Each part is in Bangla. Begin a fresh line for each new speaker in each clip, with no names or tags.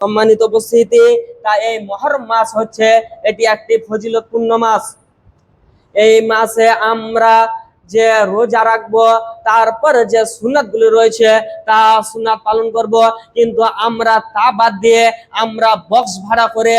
সম্মানিত উপস্থিতি, তা এই মহরম মাস হচ্ছে, এটি একটি ফজিলতপূর্ণ মাস। এই মাসে আমরা যে রোজা রাখব, তারপর যে সুনাত গুলি রয়েছে, তা সুনাত পালন করব, কিন্তু আমরা তা বাদ দিয়ে আমরা বক্স ভাড়া করে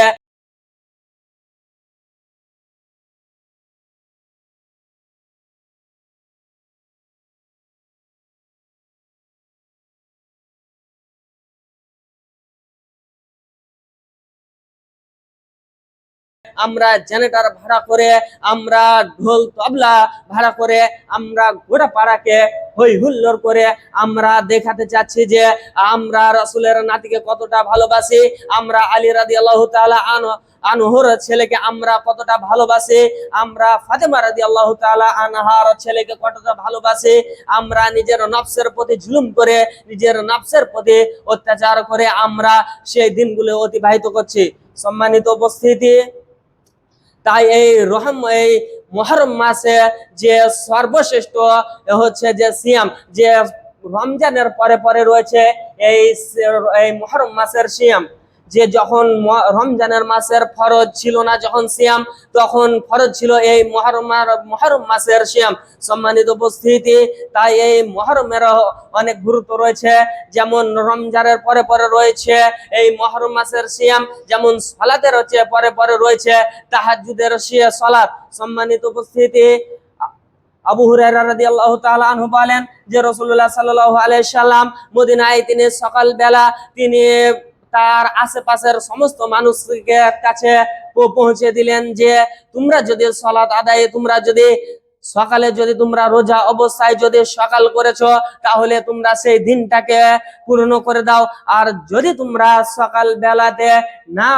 আমরা জেনেটার ভাড়া করে, আমরা ঢোল তবলা ভাড়া করে, আমরা গোটা পাড়াকে হই হুল্লোর করে, আমরা দেখাতে চাচ্ছি যে আমরা রসুলের নাতিকে কতটা ভালোবাসি, আমরা আলী রাদি আল্লাহ তাআলা আন আনহুর ছেলেকে আমরা কতটা ভালোবাসি, আমরা ফাতেমা রাদি আল্লাহ তাআলা আনহার ছেলেকে কতটা ভালোবাসি, আমরা নিজের নফসের প্রতি জুলুম করে, নিজের নফসের প্রতি অত্যাচার করে আমরা সেই দিনগুলো অতিবাহিত করছি। সম্মানিত উপস্থিতি। তাই এই রহম, এই মহরম মাসে যে সর্বশ্রেষ্ঠ হচ্ছে যে সিয়াম, যে রমজানের পরে পরে রয়েছে এই এই মহরম মাসের সিয়াম। যে যখন রমজানের মাসের ফরজ ছিল না যখন সিয়াম, তখন ফরজ ছিল এই মহরম মহরম মাসের সিয়াম। সম্মানিত উপস্থিতি, তাই এই মহরমের অনেক গুরুত্ব রয়েছে। যেমন রমজানের পরে পরে রয়েছে এই মহরম মাসের সিয়াম, যেমন সলাতের হচ্ছে পরে পরে রয়েছে তাহাজ্জুদের সিয়া সলাত। সম্মানিত উপস্থিতি, আবু হুরায়রা রাদিয়াল্লাহু তাআলা বলেন যে রাসূলুল্লাহ সাল্লাল্লাহু সাল্লাম মদিনায় তিনি সকাল বেলা তিনি তার আশেপাশের সমস্ত মানুষকে কাছে পৌঁছে দিলেন যে, তোমরা যদি সলাত আদায়ে, তোমরা যদি সকালে যদি তোমরা রোজা অবস্থায় যদি সকাল করেছ, তাহলে তোমরা সেই দিনটাকে পূর্ণ করে দাও। আর যদি তোমরা সকাল বেলাতে না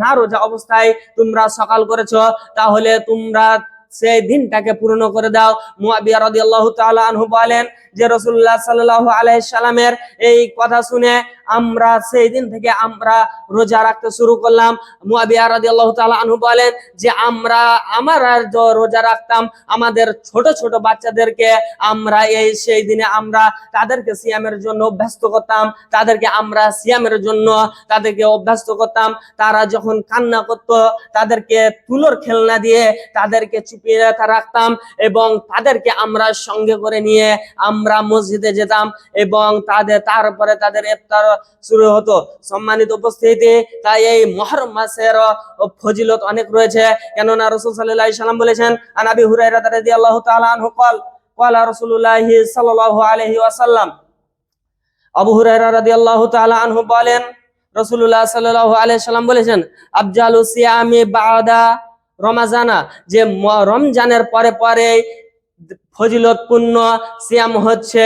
না রোজা অবস্থায় তোমরা সকাল করেছ, তাহলে তোমরা সেই দিনটাকে পূর্ণ করে দাও। মুয়াবিয়া রাদিয়াল্লাহু তাআলা আনহু বলেন যে, রাসূলুল্লাহ সাল্লাল্লাহু আলাইহি সাল্লামের এই কথা শুনে আমরা সেই দিন থেকে আমরা রোজা রাখতে শুরু করলাম। মুয়াবিয়া রাদিয়াল্লাহু তাআলা আনহু বলেন যে, আমরা, আমার রোজা রাখতাম আমাদের ছোট ছোট বাচ্চাদেরকে আমরা এই সেই দিনে আমরা তাদেরকে সিয়ামের জন্য অভ্যস্ত করতাম, তাদেরকে আমরা সিয়ামের জন্য তাদেরকে অভ্যস্ত করতাম। তারা যখন কান্না করত, তাদেরকে তুলোর খেলনা দিয়ে তাদেরকে চুপিয়ে রাখতাম এবং তাদেরকে আমরা সঙ্গে করে নিয়ে আমরা মসজিদে যেতাম এবং তাদের, তারপরে তাদের ইফতার শুরু হতো সম্মানিত উপস্থিতি তাই এই মহরম মাসের ফজিলত অনেক রয়েছে কেননা রসুল সাল্লাল্লাহু আলাইহি সাল্লাম বলেছেন আনাবি হুরায়রা রাদিয়াল্লাহু তাআলা আনহু قال قال رسول الله صلى الله عليه وسلم আবু হুরায়রা রাদিয়াল্লাহু তাআলা আনহু বলেন রাসূলুল্লাহ সাল্লাল্লাহু আলাইহি সাল্লাম বলেছেন আফজালু সিয়ামি বাদা রমাজানা যে ম- রমজানের পরে পরে ফজিলতপূর্ণ সিয়াম হচ্ছে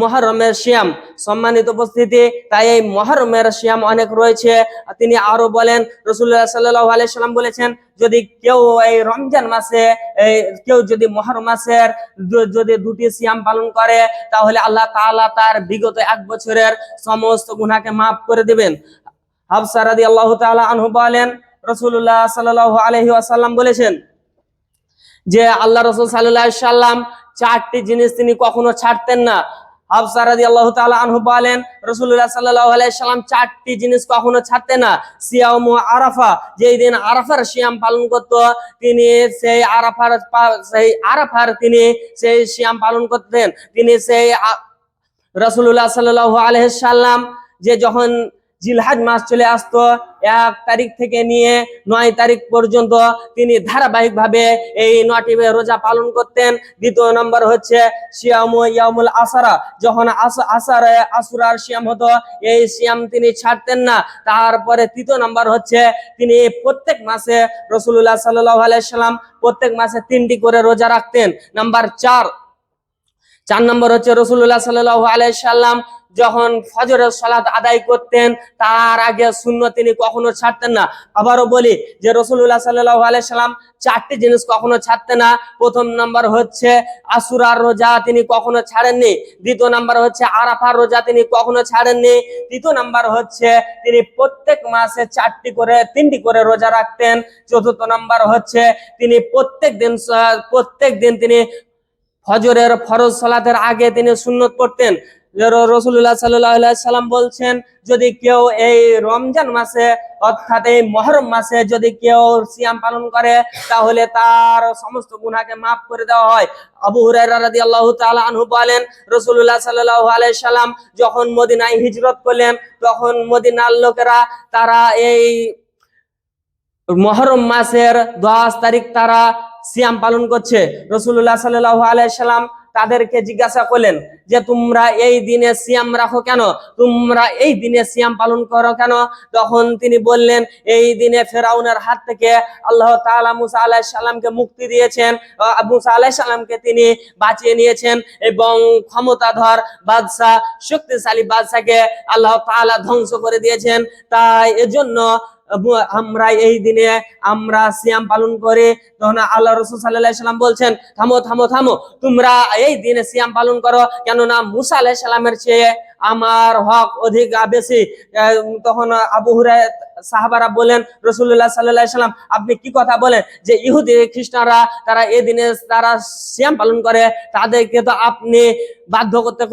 মহরমের সিয়াম। সম্মানিত উপস্থিতি, তাই এই মহরমের সিয়াম অনেক রয়েছে। তিনি আরও বলেন রসুল্লাহ সাল্লাল্লাহু আলাইসাল্লাম বলেছেন, যদি কেউ এই রমজান মাসে কেউ যদি মহরম মাসের যদি দুটি সিয়াম পালন করে, তাহলে আল্লাহ তাআলা তার বিগত এক বছরের সমস্ত গুনাহকে মাফ করে দিবেন। হাফসা আল্লাহ তাআলা আনহু বলেন রসুল্লাহ সাল্লাল্লাহু আলাইহি আসাল্লাম বলেছেন যে আল্লাহ রসুল সাল্লাহ সাল্লাম চারটি জিনিস তিনি কখনো ছাড়তেন না। সাল্লাম চারটি জিনিস কখনো না। পালন করত, তিনি সেই আরাফার সেই আরাফার তিনি সেই পালন করতেন। তিনি সেই আ- রাসূলুল্লাহ সাল্লাল্লাহু আলাইহি সাল্লাম যে যখন জিলহাজ মাস চলে আসতো। এক তারিখ থেকে নিয়ে নয় তারিখ পর্যন্ত তিনি ধারাবাহিকভাবে এই নটি রোজা পালন করতেন। দ্বিতীয় নম্বর হচ্ছে শিয়াম ইয়ামুল আসারা। যখন আস- আসারে আসুরার শিয়াম হতো, এই শিয়াম তিনি ছাড়তেন না। তারপরে তৃতীয় নম্বর হচ্ছে তিনি প্রত্যেক মাসে রসুল্লাহ সাল্লাহ আলাইসাল্লাম প্রত্যেক মাসে তিনটি করে রোজা রাখতেন। নাম্বার চার চার নম্বর হচ্ছে রসুল্লাহ সাল্লাহ আলাইসাল্লাম যখন ফজরের সালাত আদায় করতেন, তার আগে শূন্য তিনি কখনো ছাড়তেন না। আবারও বলি যে রসুল্লাহ সাল্লাহ আলাইসাল্লাম চারটি জিনিস কখনো ছাড়তেন না। প্রথম নাম্বার হচ্ছে আসুরার রোজা তিনি কখনো ছাড়েননি। দ্বিতীয় নাম্বার হচ্ছে আরাফার রোজা তিনি কখনো ছাড়েননি। তৃতীয় নাম্বার হচ্ছে তিনি প্রত্যেক মাসে চারটি করে, তিনটি করে রোজা রাখতেন। চতুর্থ নাম্বার হচ্ছে তিনি প্রত্যেক দিন প্রত্যেক দিন তিনি ফজরের ফরজ সালাতের আগে তিনি সুন্নত পড়তেন। রসুল্লাহ সাল্লাম বলছেন, যদি কেউ এই রমজান মাসে, অর্থাৎ এই মহরম মাসে যদি কেউ সিয়াম পালন করে, তাহলে তার সমস্ত গুনাহকে মাফ করে দেওয়া হয়। আবু রাদিয়াল্লাহু তাআলা আনহু বলেন, রাসূলুল্লাহ সাল্লাল্লাহু আলাইহি সাল্লাম যখন মদিনায় হিজরত করলেন, তখন মদিনার লোকেরা তারা এই মহরম মাসের দশ তারিখ তারা সিয়াম পালন করছে। রসুল্লাহ সাল্লাহ আলাইসাল্লাম তাদেরকে জিজ্ঞাসা করলেন যে, তোমরা এই দিনে সিয়াম রাখো কেন? তোমরা এই দিনে সিয়াম পালন করো কেন? তখন তিনি বললেন, এই দিনে ফেরাউনের হাত থেকে আল্লাহ তাআলা মুসা আলাহ সাল্লামকে মুক্তি দিয়েছেন। মুসা আলাহ সাল্লামকে তিনি বাঁচিয়ে নিয়েছেন এবং ক্ষমতাধর বাদশাহ, শক্তিশালী বাদশাকে আল্লাহ তাআলা ধ্বংস করে দিয়েছেন। তাই এজন্য আমরা এই দিনে, আমরা সিয়াম পালন করে, তখন আল্লাহ রসুল সাল্লাহ সাল্লাম বলছেন, থামো থামো থামো, তোমরা এই দিনে সিয়াম পালন করো। কেননা মুসা আলাহ সাল্লামের চেয়ে আমার হক অধিক বেশি। তখন আবু হুরায় সাহাবারা বলেন রসুল্লাহ সাল্লাহ সাল্লাম, আপনি কি কথা বলেন? যে ইহুদি খ্রিস্টানরা, তারা এই দিনে তারা সিয়াম পালন করে, তাদেরকে তো আপনি বাধ্য করতে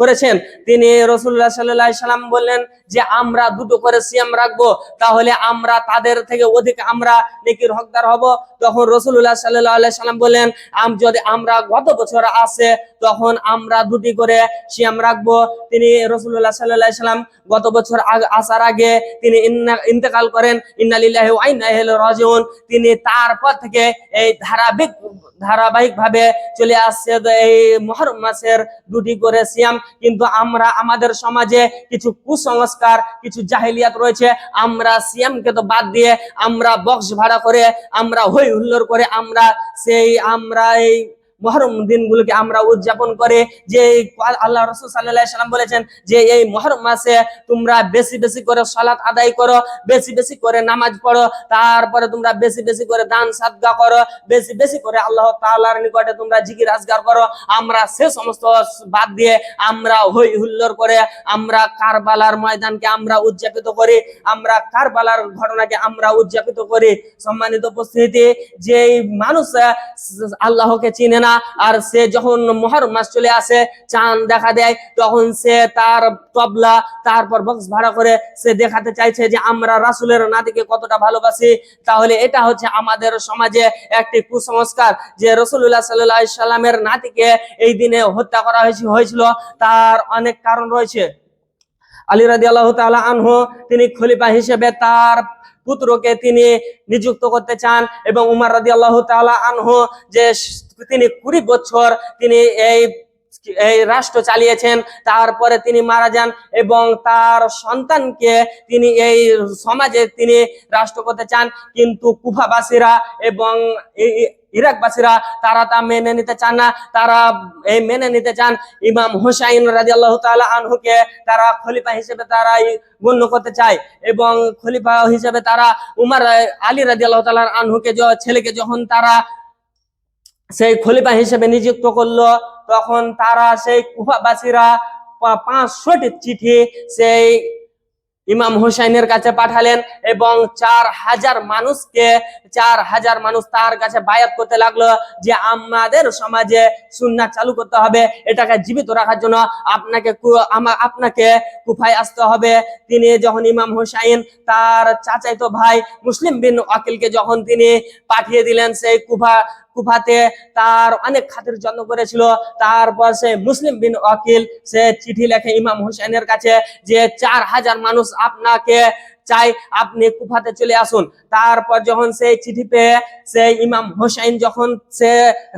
করেছেন। তিনি রসুল্লাহ সাল্লাহ সাল্লাম বললেন যে, আমরা দুটো করে সিয়াম রাখব, তাহলে আমরা তাদের থেকে অধিক আমরা নেকির হকদার হব। তখন রসুল্লাহ সাল্লাহ সাল্লাম বললেন, আম যদি আমরা গত বছর আসে তখন আমরা দুটি করে সিয়াম রাখব। তিনি রসুল্লাহ সাল্লাহ সাল্লাম গত বছর আসার আগে তিনি ইন্তেকাল করেন, ইন্নালিল্লাহি তিনি তারপর থেকে এই ধারাবাহিক ধারাবাহিক ভাবে চলে আসছে এই মহরম মাসের দুটি করে সিয়াম। কিন্তু আমরা, আমাদের সমাজে কিছু কুসংস্কার, কিছু জাহিলিয়াত রয়েছে। আমরা সিয়ামকে তো বাদ দিয়ে আমরা বক্স ভাড়া করে, আমরা হই হুল্লোড় করে, আমরা সেই, আমরা এই মহরম দিনগুলোকে আমরা উদযাপন করে, যে আল্লাহ রসুল সাল্লাহ সাল্লাম বলেছেন যে এই মহরম মাসে তোমরা বেশি বেশি করে সালাত আদায় করো, বেশি বেশি করে নামাজ পড়ো, তারপরে তোমরা বেশি বেশি করে দান সাদগা করো, বেশি বেশি করে আল্লাহ তাআলার নিকটে তোমরা জিকির আজগার করো। আমরা সে সমস্ত বাদ দিয়ে আমরা হই হুল্লোড় করে আমরা কারবালার ময়দানকে আমরা উদযাপিত করি, আমরা কারবালার ঘটনাকে আমরা উদযাপিত করি। সম্মানিত উপস্থিতি যে মানুষ আল্লাহকে চিনে না, আর সে যখন মহরম মাস চলে আসে, চাঁদ দেখা দেয়, তখন সে তার তবলা, তারপর বক্স ভাড়া করে সে দেখাতে চাইছে যে আমরা রাসুলের নাতিকে কতটা ভালোবাসি। তাহলে এটা হচ্ছে আমাদের সমাজে একটি কুসংস্কার যে রসুল্লাহ সাল্লাহ সাল্লামের নাতিকে এই দিনে হত্যা করা হয়েছে, হয়েছিল। তার অনেক কারণ রয়েছে। আলী রাজি আল্লাহ তাআলা আনহু, তিনি খলিফা হিসেবে তার পুত্রকে তিনি নিযুক্ত করতে চান এবং উমার রাজি আল্লাহ তাআলা আনহু যে তিনি কুড়ি বছর তিনি এই এই রাষ্ট্র চালিয়েছেন, তারপরে তিনি মারা যান এবং তার সন্তানকে তিনি এই সমাজে তিনি রাষ্ট্র করতে চান। কিন্তু কুফাবাসীরা এবং ইরাকবাসীরা তারা তা মেনে নিতে চান না। তারা এই মেনে নিতে চান। ইমাম হুসাইন রাজি আল্লাহ আনহুকে তারা খলিফা হিসেবে তারা গণ্য করতে চায় এবং খলিফা হিসেবে তারা উমার আলী রাজি আল্লাহ আনহুকে ছেলেকে যখন তারা সেই খলিফা হিসেবে নিযুক্ত করল। তখন তারা সেই কুফাবাসীরা পাঁচশোটি চিঠি সেই ইমাম হুসাইনের কাছে পাঠালেন এবং চার হাজার মানুষকে, চার হাজার মানুষ তার কাছে বায়াত করতে লাগল যে, আমাদের সমাজে সুন্নাত চালু করতে হবে, এটাকে জীবিত রাখার জন্য আপনাকে আপনাকে কুফায় আসতে হবে। তিনি যখন ইমাম হুসাইন তার চাচাইতো ভাই মুসলিম বিন আকিলকে যখন তিনি পাঠিয়ে দিলেন সেই কুফা কুফাতে তার অনেক খাতির যত্ন করেছিল। তারপর সে মুসলিম বিন ওয়াকিল, সে চিঠি লেখে ইমাম হুসাইনের কাছে যে চার হাজার মানুষ আপনাকে চাই, আপনি কুফাতে চলে আসুন। তারপর যখন সেই চিঠি পেয়ে, সে ইমাম হোসাইন যখন সে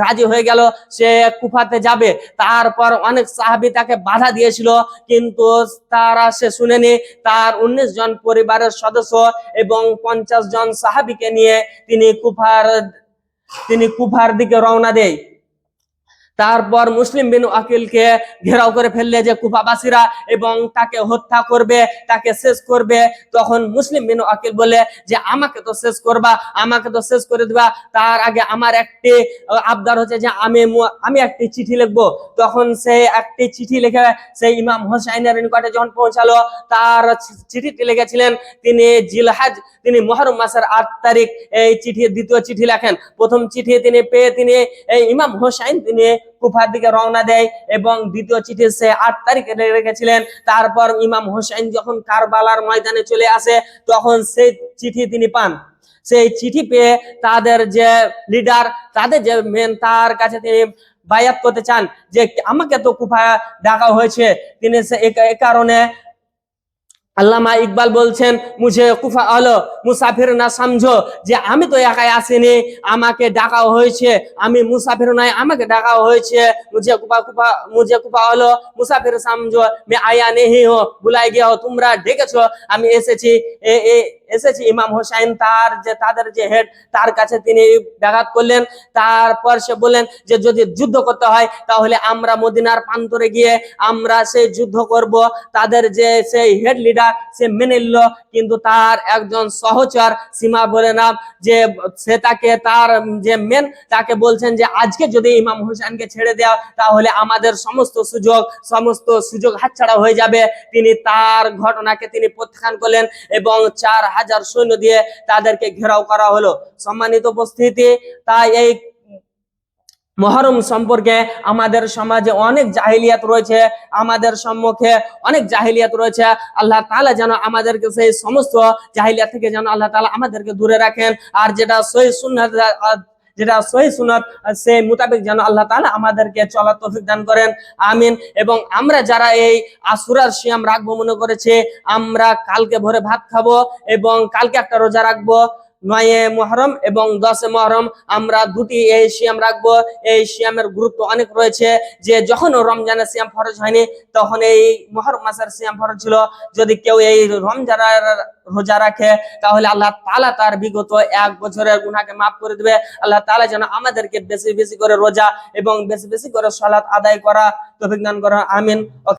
রাজি হয়ে গেল, সে কুফাতে যাবে। তারপর অনেক সাহাবি তাকে বাধা দিয়েছিল, কিন্তু তারা সে শুনেনি। তার উনিশ জন পরিবারের সদস্য এবং পঞ্চাশ জন সাহাবিকে নিয়ে তিনি কুফার তিনি কুফার দিকে রওনা দেয়। তারপর মুসলিম বিন আকিলকে ঘেরাও করে ফেললে যে কুফাবাসীরা এবং তাকে হত্যা করবে, তাকে শেষ করবে, তখন মুসলিম বিন আকিল বলে যে, আমাকে তো শেষ করবা, আমাকে তো শেষ করে দিবা। তার আগে আমার একটি আবদার হচ্ছে যে, আমি আমি একটি চিঠি লিখব। তখন সে একটি চিঠি লিখে সেই ইমাম হোসাইনের নিকটে যখন পৌঁছালো, তার চিঠিটি লিখেছিলেন তিনি জিলহাজ, তিনি মহরম মাসের আট তারিখ এই চিঠি, দ্বিতীয় চিঠি লেখেন। প্রথম চিঠি তিনি পেয়ে তিনি ইমাম হোসাইন তিনি কুফার দিকে রওনা দেয় এবং দ্বিতীয় চিঠি সে আট তারিখে রেখেছিলেন। তারপর ইমাম হোসেন যখন কারবালার ময়দানে চলে আসে, তখন সেই চিঠি তিনি পান। সেই চিঠি পেয়ে তাদের যে লিডার তাদের যে মেন তার কাছে তিনি বায়াত করতে চান যে, আমাকে তো কুফা ডাকা হয়েছে। তিনি সে কারণে আল্লামা ইকবাল বলছেন, মুঝে কুফা আলো, মুসাফির না সামঝো, যে আমি তো একাই আসিনি, আমাকে ডাকা হয়েছে, আমি মুসাফির নয় আমাকে ডাকা হয়েছে, মুঝে কুফা কুফা, মুঝে কুফা আলো, মুসাফির সামঝো, মে আয়া নেহি হো বুলাই গিয়া তোমরা ডেকেছো, আমি এসেছি এ এসেছি, ইমাম হোসাইন তার যে, তাদের যে হেড তার কাছে তিনি ব্যাঘাত করলেন। তারপর সে বললেন যে, যদি যুদ্ধ করতে হয়, তাহলে আমরা মদিনার প্রান্তরে গিয়ে আমরা সেই যুদ্ধ করব। তাদের যে, সেই হেড লিডার সে মেনে নিল, কিন্তু তার একজন সহচর সীমা বলে নাম, যে, সে তাকে, তার যে মেন তাকে বলছেন যে, আজকে যদি ইমাম হোসেনকে ছেড়ে দেওয়া তাহলে আমাদের সমস্ত সুযোগ সমস্ত সুযোগ হাতছাড়া হয়ে যাবে। তিনি তার ঘটনাকে তিনি প্রত্যাখ্যান করলেন এবং চার হাজার সৈন্য দিয়ে তাদেরকে ঘেরাও করা হলো। সম্মানিত উপস্থিতি, তাই এই মহরম সম্পর্কে আমাদের সমাজে অনেক জাহিলিয়াত রয়েছে, আমাদের সম্মুখে অনেক জাহিলিয়াত রয়েছে। আল্লাহ তালা যেন আমাদেরকে সেই সমস্ত জাহিলিয়াত থেকে যেন আল্লাহ তালা আমাদেরকে দূরে রাখেন। আর যেটা সহি সুন্নাত যেটা সহি সুনত সেই মোতাবেক যেন আল্লাহ তালা আমাদেরকে চলা তৌফিক দান করেন। আমিন। এবং আমরা যারা এই আসুরার সিয়াম রাখব মনে করেছে, আমরা কালকে ভোরে ভাত খাব এবং কালকে একটা রোজা রাখব। নয়ে মহরম এবং দশে মহরম আমরা দুটি এই সিয়াম রাখব। এই সিয়ামের গুরুত্ব অনেক রয়েছে যে যখন রমজানের সিয়াম ফরজ হয়নি, তখন এই মহরম মাসের সিয়াম ফরজ ছিল। যদি কেউ এই রমজানের রোজা রাখে, তাহলে আল্লাহ তালা তার বিগত এক বছরের গুনাহকে মাফ করে দেবে। আল্লাহ তালা যেন আমাদেরকে বেশি বেশি করে রোজা এবং বেশি বেশি করে সালাত আদায় করা। তৌফিক দান করা আমিন।